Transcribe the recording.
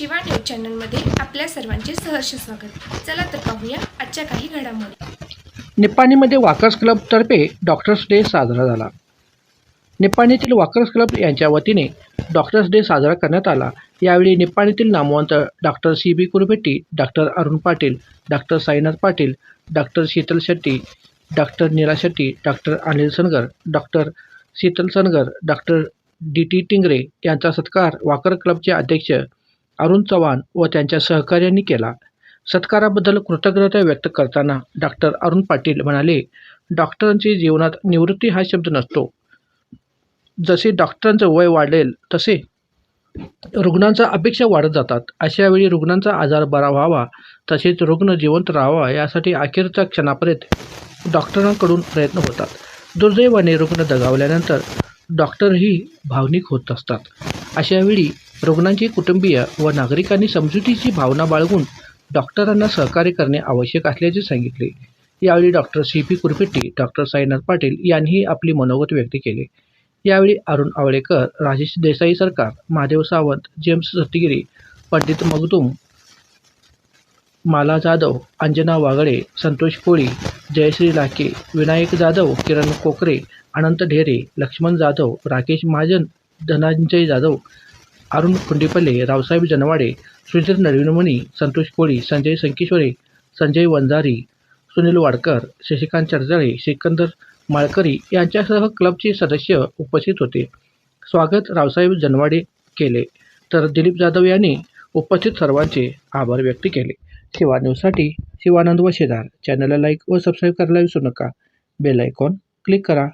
चॅनलमध्ये आपल्या सर्वांचे सहर्ष स्वागत. चला तर पाहूया आजच्या काही घडामोडी. निपाणीमध्ये वाकर्स क्लबतर्फे डॉक्टर्स डे साजरा झाला. निपाणीतील वाकर्स क्लब यांच्या वतीने डॉक्टर्स डे साजरा करण्यात आला. यावेळी निपाणीतील नामवंत doctor C B Kurbetti doctor Arun Patil doctor Sainath Patil doctor Sheetal Shetty doctor Neela Shetty doctor Anil Sangar doctor Sheetal Sangar doctor D T Tingre यांचा सत्कार वाकर क्लबचे अध्यक्ष अरुण चव्हाण व त्यांच्या सहकार्यांनी केला. सत्काराबद्दल कृतज्ञता व्यक्त करताना डॉक्टर अरुण पाटील म्हणाले डॉक्टरांची जीवनात निवृत्ती हा शब्द नसतो. जसे डॉक्टरांचं वय वाढेल तसे रुग्णांच्या अपेक्षा वाढत जातात. अशा वेळी रुग्णांचा आजार बरा व्हावा तसेच रुग्ण जिवंत राहावा यासाठी अखेरच्या क्षणापर्यंत डॉक्टरांकडून प्रयत्न होतात. दुर्दैवाने रुग्ण दगावल्यानंतर डॉक्टरही भावनिक होत असतात. अशावेळी रुग्णांचे कुटुंबीय व नागरिकांनी समजुतीची भावना बाळगून डॉक्टरांना सहकार्य करणे आवश्यक असल्याचे सांगितले. यावेळी doctor C P Kurpetti doctor Sainath Patil यांनीही आपली मनोगत व्यक्त केले. यावेळी अरुण आवळेकर राजेश देसाई सरकार महादेव सावंत जेम्स सत्तिगिरी पंडित मगदूम माला जाधव अंजना वागळे संतोष कोळी जयश्री लाके विनायक जाधव किरण कोकरे अनंत ढेरे लक्ष्मण जाधव राकेश महाजन धनंजय जाधव अरुण खुंडीपल्ले रावसाहेब जनवाडे सुनील नळविनमणी संतोष कोळी संजय संकेश्वरे संजय वंजारी सुनील वाडकर शशिकांत चरजळे सिकंदर माळकरी यांच्यासह क्लबचे सदस्य उपस्थित होते. स्वागत रावसाहेब जनवाडे केले. तर दिलीप जाधव यांनी उपस्थित सर्वांचे आभार व्यक्त केले. शिवा न्यूजसाठी शिवानंद व शेदार चॅनलला लाईक व सबस्क्राईब करायला विसरू नका. बेल आयकॉन क्लिक करा.